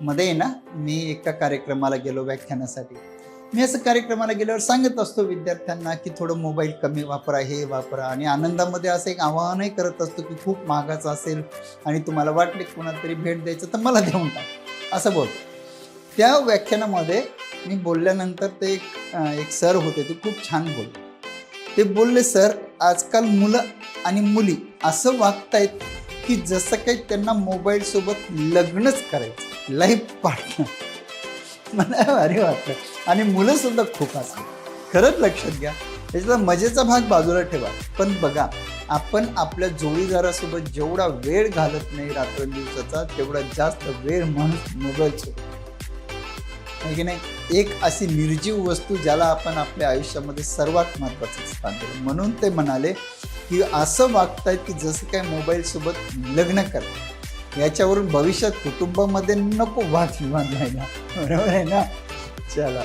मध्ये आहे ना मी एका कार्यक्रमाला गेलो व्याख्यानासाठी. मी असं कार्यक्रमाला गेल्यावर सांगत असतो विद्यार्थ्यांना की थोडं मोबाईल कमी वापरा हे वापरा आणि आनंदामध्ये असं एक आवाहनही करत असतो की खूप महागाचं असेल आणि तुम्हाला वाटले की कोणाला तरी भेट द्यायचं तर मला देऊन टाक. असं बोलतो त्या व्याख्यानामध्ये मी बोलल्यानंतर ते एक एक सर होते ते खूप छान बोलले. ते बोलले सर आजकाल मुलं आणि मुली असं वागतायत की जसं काही त्यांना मोबाईल सोबत लग्नच करायचं. लाईफ पार्टनर मला भारी वाटलं. आणि मुलं सुद्धा खूप असतात. खरंच लक्षात घ्या. त्याच्यातला मजेचा भाग बाजूला ठेवा. पण बघा आपण आपल्या जोडीदारासोबत जेवढा वेळ घालत नाही रात्रंदिवसाचा तेवढा जास्त वेळ म्हणून मोबाईलसोबत की नाही एक अशी निर्जीव वस्तू ज्याला आपण आपल्या आयुष्यामध्ये सर्वात महत्त्वाचं स्थान दिलं. म्हणून ते म्हणाले की असं वागतायत की जसं काय मोबाईल सोबत लग्न करतात. याच्यावरून भविष्यात कुटुंबामध्ये नको वादविवाद व्हायला. बरोबर आहे ना? चला.